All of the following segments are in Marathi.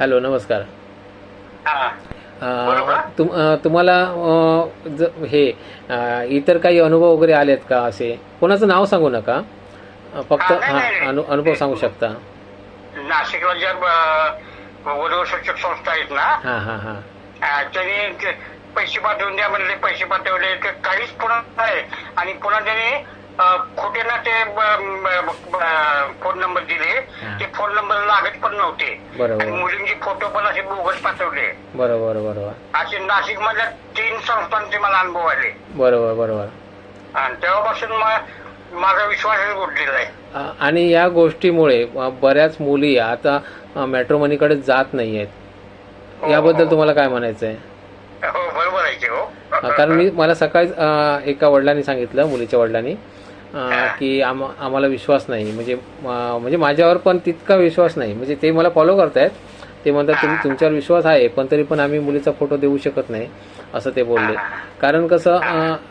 हॅलो नमस्कार. हा. तुम तुम्हाला हे इतर काही अनुभव वगैरे आलेत का असे? कोणाचं नाव सांगू नका. फक्त अनुभव सांगू शकता. नाशिकला ज्या वधू शिक्षक संस्था आहेत ना? हां हां हां. त्यांनी पैसे पाठवून द्या म्हणले. पैसे पाठवले काहीच पुन्हा नाही. आणि पुन्हा त्यांनी खोटे ना ते फोन नंबर दिले. हा. ते फोन नंबर लागत पण नव्हते. आणि मुलींचे फोटो पण असे बोगस पाठवले. बरोबर बरोबर. असे नाशिक मधल्या तीन संस्थांचे मला अनुभव आले. बरोबर बरोबर. आणि तेव्हापासून माझा विश्वासच उडलेला आहे. आणि या गोष्टीमुळे बऱ्याच मुली आता मॅट्रोमनीकडे जात नाही आहेत याबद्दल तुम्हाला काय म्हणायचं आहे हो बरोबर आहे की हो. कारण मी मला सकाळीच अ, एका वडिलांनी सांगितलं मुलीच्या वडिलांनी की आम आम्हाला विश्वास नाही. म्हणजे म्हणजे माझ्यावर पण तितका विश्वास नाही. म्हणजे ते मला फॉलो करतायत. ते म्हणतात तुम्ही तुमच्यावर विश्वास आहे पण तरी पण आम्ही मुलीचा फोटो देऊ शकत नाही. असं ते बोलले. कारण कसं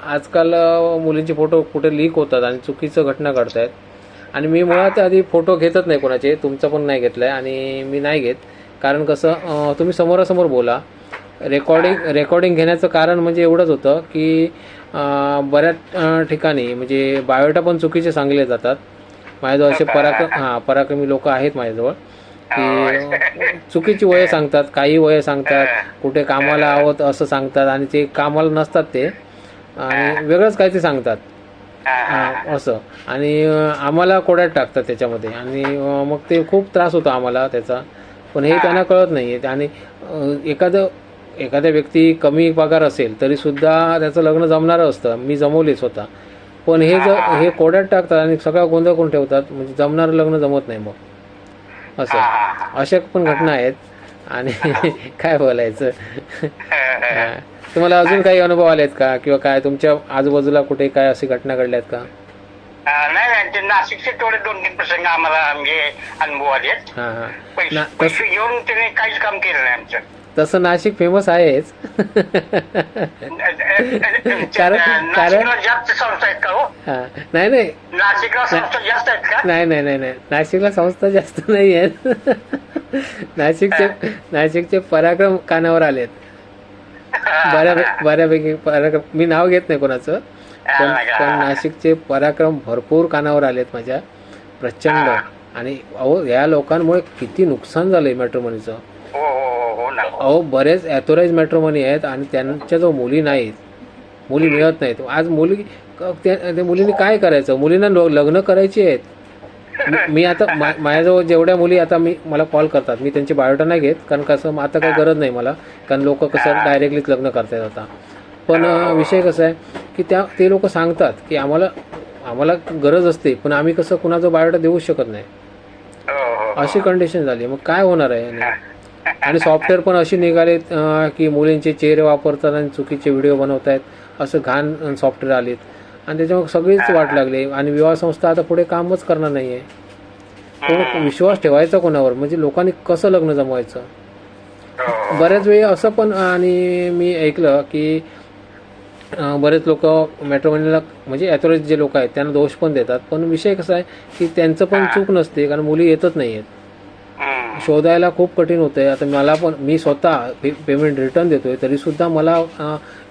आजकाल मुलींचे फोटो कुठे लीक होतात आणि चुकीचं घटना घडतायत. आणि मी मुळात आधी फोटो घेतच नाही कोणाचे तुमचा पण नाही घेतलाय आणि मी नाही घेत. कारण कसं तुम्ही समोरासमोर बोला. रेकॉर्डिंग रेकॉर्डिंग घेण्याचं कारण म्हणजे एवढंच होतं की बऱ्याच ठिकाणी म्हणजे बायोटा पण चुकीचे सांगले जातात. माझ्याजवळ असे पराक्रम हां पराक्रमी लोक आहेत माझ्याजवळ की चुकीची वय सांगतात काही वय सांगतात कुठे कामाला आहोत असं सांगतात आणि ते कामाला नसतात ते. आणि वेगळंच काही ते सांगतात असं. आणि आम्हाला कोड्यात टाकतात त्याच्यामध्ये. आणि मग ते खूप त्रास होतो आम्हाला त्याचा. पण हे त्यांना कळत नाही आहे आणि एखादं एखाद्या व्यक्ती कमी पगार असेल तरी सुद्धा त्याचं लग्न जमणारं असतं. मी जमवले स्वतः. पण हे जर हे कोड्यात टाकतात आणि सगळा गोंधळ करून ठेवतात म्हणजे जमणारं लग्न जमत नाही मग. असं. अशा पण घटना आहेत. आणि काय बोलायचं. तुम्हाला अजून काही अनुभव आलेत का? किंवा काय तुमच्या आजूबाजूला कुठे काय अशी घटना घडल्यात का? नाही नाही. ते नाशिकचे थोडे दोन तीन प्रसंग आम्हाला म्हणजे अनुभव आले पैसे घेऊन त्याने काहीच काम केलं नाही आमचं. तसं नाशिक फेमस आहेच. कारण- नाशिकला जास्त संस्था आहेत का हो? हां. नाही नाही. नाशिकला संस्था जास्त आहेत का? नाही नाही नाही नाही. नाशिकला संस्था जास्त नाही आहेत. नाशिकचे नाशिकचे पराक्रम कानावर आलेत. बऱ्यापैकी बऱ्यापैकी पराक्रम मी नाव घेत नाही कोणाचं पण पण नाशिकचे पराक्रम भरपूर कानावर आलेत माझ्या. प्रचंड. आणि अहो या लोकांमुळे किती नुकसान झालंय मॅट्रोमनीचं हो हो. हो हो ना अहो बरेच ॲथोराईज मॅट्रोमनी आहेत आणि त्यांच्या जो मुली नाहीत मुली मिळत नाहीत. आज मुली क- त्या त्या मुलींनी काय करायचं? मुलींना लो- लग्न करायची आहेत. मी- मी आता मा- माझ्याजवळ जेवढ्या मुली आता मी मला कॉल करतात. मी त्यांची बायोटा नाही घेत कारण कसं मग आता काही गरज नाही मला कारण लोक कसं डायरेक्टलीच लग्न करतायत आता. पण अं, विषय कसा आहे की त्या ते लोक सांगतात की आम्हाला आम्हाला गरज असते पण आम्ही कसं कुणाचा बायोटा देऊ शकत नाही. हो हो अशी कंडिशन झाली. मग काय होणार आहे? याने? आणि सॉफ्टवेअर पण अशी निघाले की मुलींचे चेहरे वापरतात आणि चुकीचे व्हिडिओ बनवत आहेत असं घाण सॉफ्टवेअर आलेत. आणि त्याच्यामुळे सगळीच वाट लागली. आणि विवाह संस्था आता पुढे कामच करणार नाही आहे कोण विश्वास ठेवायचा कोणावर? म्हणजे लोकांनी कसं लग्न जमवायचं? हो. बऱ्याच वेळी असं पण आणि मी ऐकलं की बरेच लोक मॅट्रोमनीला म्हणजे ॲथोराईज जे लोक आहेत त्यांना दोष पण देतात. पण विषय कसा आहे की त्यांचं पण चूक नसते कारण मुली येतच नाही आहेत. शोधायला खूप कठीण होतंय. आता मला पण मी स्वतः पे पेमेंट रिटर्न देतोय तरी सुद्धा मला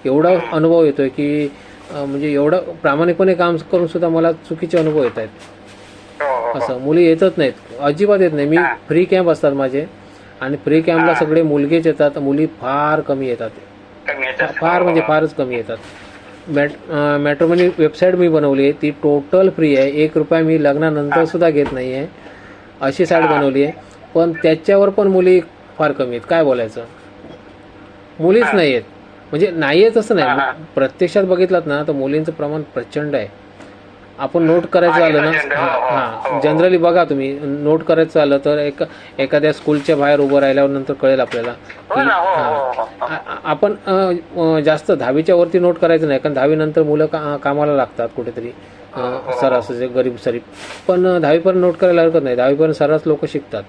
एवढा अनुभव येतोय की अं, म्हणजे एवढं प्रामाणिकपणे काम करून सुद्धा मला चुकीचे अनुभव येत आहेत. हो हो असं मुली येतच नाहीत. अजिबात येत नाही. मी फ्री कॅम्प असतात माझे आणि फ्री कॅम्पला सगळे मुलगेच येतात. मुली फार कमी येतात. कमी येतात. फार म्हणजे फारच कमी येतात. मॅट मॅट्रोमनी वेबसाईट मी बनवली आहे. ती टोटल फ्री आहे. एक रुपया मी लग्नानंतर सुद्धा घेत नाही आहे अशी साईट बनवली आहे. पण त्याच्यावर पण मुली फार कमी आहेत. काय बोलायचं? मुलीच नाही आहेत म्हणजे नाही असं नाही. प्रत्यक्षात बघितलात ना तर मुलींचं प्रमाण प्रचंड आहे. आपण नोट करायचं प्रचंड, ना हो, हो, हां हो. जनरली बघा तुम्ही नोट करायचं झालं तर एक एखाद्या स्कूलच्या बाहेर उभं राहिल्यावर नंतर कळेल आपल्याला आ- आपण जास्त दहावीच्या वरती नोट करायचं नाही. कारण दहावीनंतर मुलं का कामाला लागतात कुठेतरी. सरास जे गरीब सरीब. पण दहावीपर्यंत नोट करायला हरकत नाही. दहावीपर्यंत सर्रास लोक शिकतात.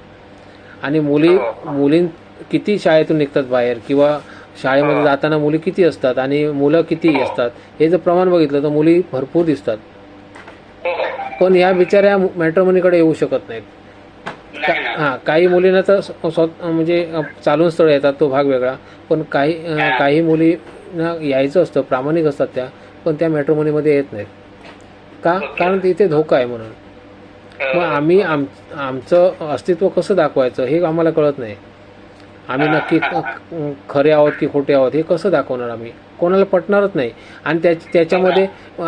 आणि मुली मुलीं किती शाळेतून निघतात बाहेर किंवा शाळेमध्ये जाताना मुली किती असतात आणि मुलं किती असतात हे जर प्रमाण बघितलं तर मुली भरपूर दिसतात. पण ह्या बिचाऱ्या मॅट्रोमनीकडे येऊ शकत नाहीत. नाही ना. हां काही मुलींना तर स्व स्व- म्हणजे चालून स्थळ येतात तो भाग वेगळा. पण काही काही मुलींना यायचं असतं प्रामाणिक असतात त्या पण त्या मॅट्रोमनीमध्ये येत नाहीत. का? कारण तिथे धोका आहे म्हणून. मग आम्ही आम आमचं अस्तित्व कसं दाखवायचं हे आम्हाला कळत नाही. आम्ही नक्की खरे आहोत की खोटे आहोत हे कसं दाखवणार आम्ही? कोणाला पटणारच नाही. आणि त्या त्याच्यामध्ये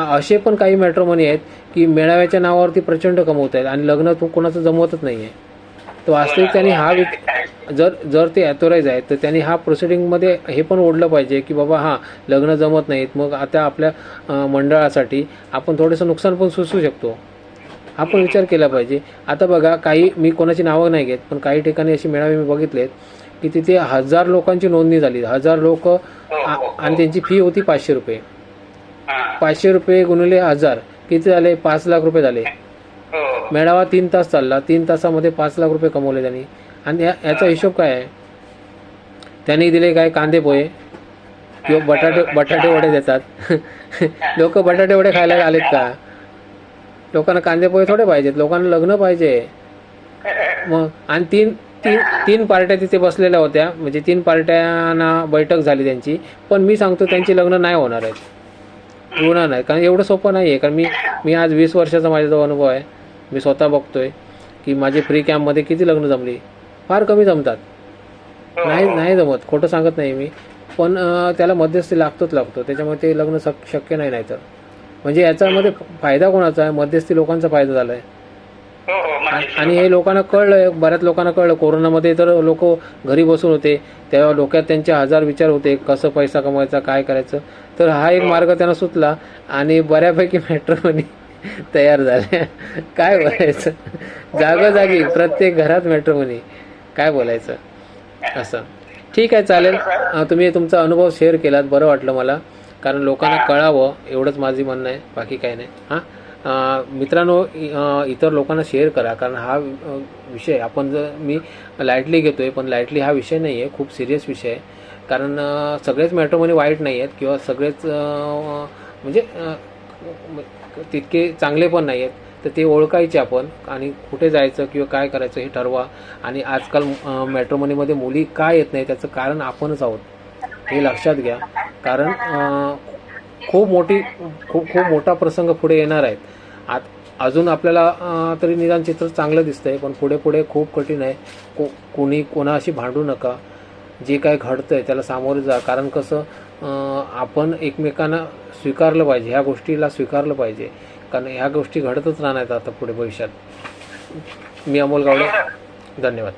असे पण काही मॅट्रोमनी आहेत की मेळाव्याच्या नावावरती प्रचंड कमवत आहेत आणि लग्न तो कोणाचं जमवतच नाही आहे तर वास्तविक त्यांनी हा जर जर ते ॲथोराईज आहेत तर त्यांनी हा प्रोसिडिंगमध्ये हे पण ओढलं पाहिजे की बाबा हां लग्न जमत नाहीत. मग आता आपल्या मंडळासाठी आपण थोडंसं नुकसान पण सोसू शकतो. हा पण विचार केला पाहिजे. आता बघा काही मी कोणाची नावं नाही घेत पण काही ठिकाणी असे मेळावे मी बघितलेत की तिथे हजार लोकांची नोंदणी झाली. हजार लोक आणि त्यांची फी होती पाचशे रुपये. हा. पाचशे रुपये गुणिले हजार. किती झाले? पाच लाख रुपये झाले. हो. मेळावा तीन तास चालला. तीन तासामध्ये पाच लाख रुपये कमवले त्यांनी. आणि याचा हिशोब काय आहे? त्यांनी दिले काय? कांदे पोहे. किंवा बटाटे बटाटे वडे देतात. लोक बटाटे वडे खायला आलेत का? लोकांना कांदे पोहे थोडे पाहिजेत लोकांना लग्न पाहिजे. मग आणि तीन तीन तीन पार्ट्या तिथे बसलेल्या होत्या म्हणजे तीन पार्ट्यांना बैठक झाली त्यांची पण मी सांगतो त्यांची लग्न नाही होणार आहेत. होणार नाही कारण एवढं सोपं नाही आहे कारण मी मी आज वीस वर्षाचा माझा जो अनुभव आहे. मी स्वतः बघतोय की माझे फ्री कॅम्पमध्ये किती लग्न जमली. फार कमी जमतात. नाही नाही जमत खोटं सांगत नाही मी. पण त्याला मध्यस्थी लागतोच लागतो त्याच्यामुळे ते लग्न शक्य नाही नाहीतर. म्हणजे याच्यामध्ये फायदा कोणाचा आहे? मध्यस्थी लोकांचा फायदा झाला आहे हो हो आणि म्हणजे आणि हे लोकांना कळलं बऱ्याच लोकांना कळलं. कोरोनामध्ये तर लोक घरी बसून होते. तेव्हा डोक्यात त्यांचे हजार विचार होते कसं पैसा कमवायचा काय करायचं? तर हा एक मार्ग त्यांना सुचला आणि बऱ्यापैकी मेट्रोमनी तयार झाल्या. काय बोलायचं? जागोजागी प्रत्येक घरात मेट्रोमनी काय बोलायचं? असं. ठीक आहे चालेल. तुम्ही तुमचा अनुभव शेअर केलात. बरं वाटलं मला. कारण लोकांना कळावं एवढंच माझी म्हणणं आहे बाकी काही नाही. हां? मित्रांनो इतर लोकांना शेअर करा कारण हा विषय आपण जर मी लाईटली घेतोय पण लाईटली हा विषय नाही आहे खूप सिरियस विषय आहे. कारण सगळेच मॅट्रोमनी वाईट नाही आहेत किंवा सगळेच म्हणजे तितके चांगले पण नाही आहेत तर ते ओळखायचे आपण आणि कुठे जायचं किंवा काय करायचं हे ठरवा. आणि आजकाल मॅट्रोमनीमध्ये मुली काय येत नाही त्याचं कारण आपणच आहोत हे लक्षात घ्या. कारण खूप मोठी खूप खूप मोठा प्रसंग पुढे येणार आहेत आत अजून आपल्याला तरी निदान चित्र चांगलं दिसतंय पण पुढे पुढे खूप कठीण आहे. को कोणी कोणाशी भांडू नका. जे काय घडतंय त्याला सामोरे जा. कारण कसं आपण एकमेकांना स्वीकारलं पाहिजे ह्या गोष्टीला स्वीकारलं पाहिजे. कारण ह्या गोष्टी घडतच राहणार आहेत आता पुढे भविष्यात. मी अमोल गावडे. धन्यवाद.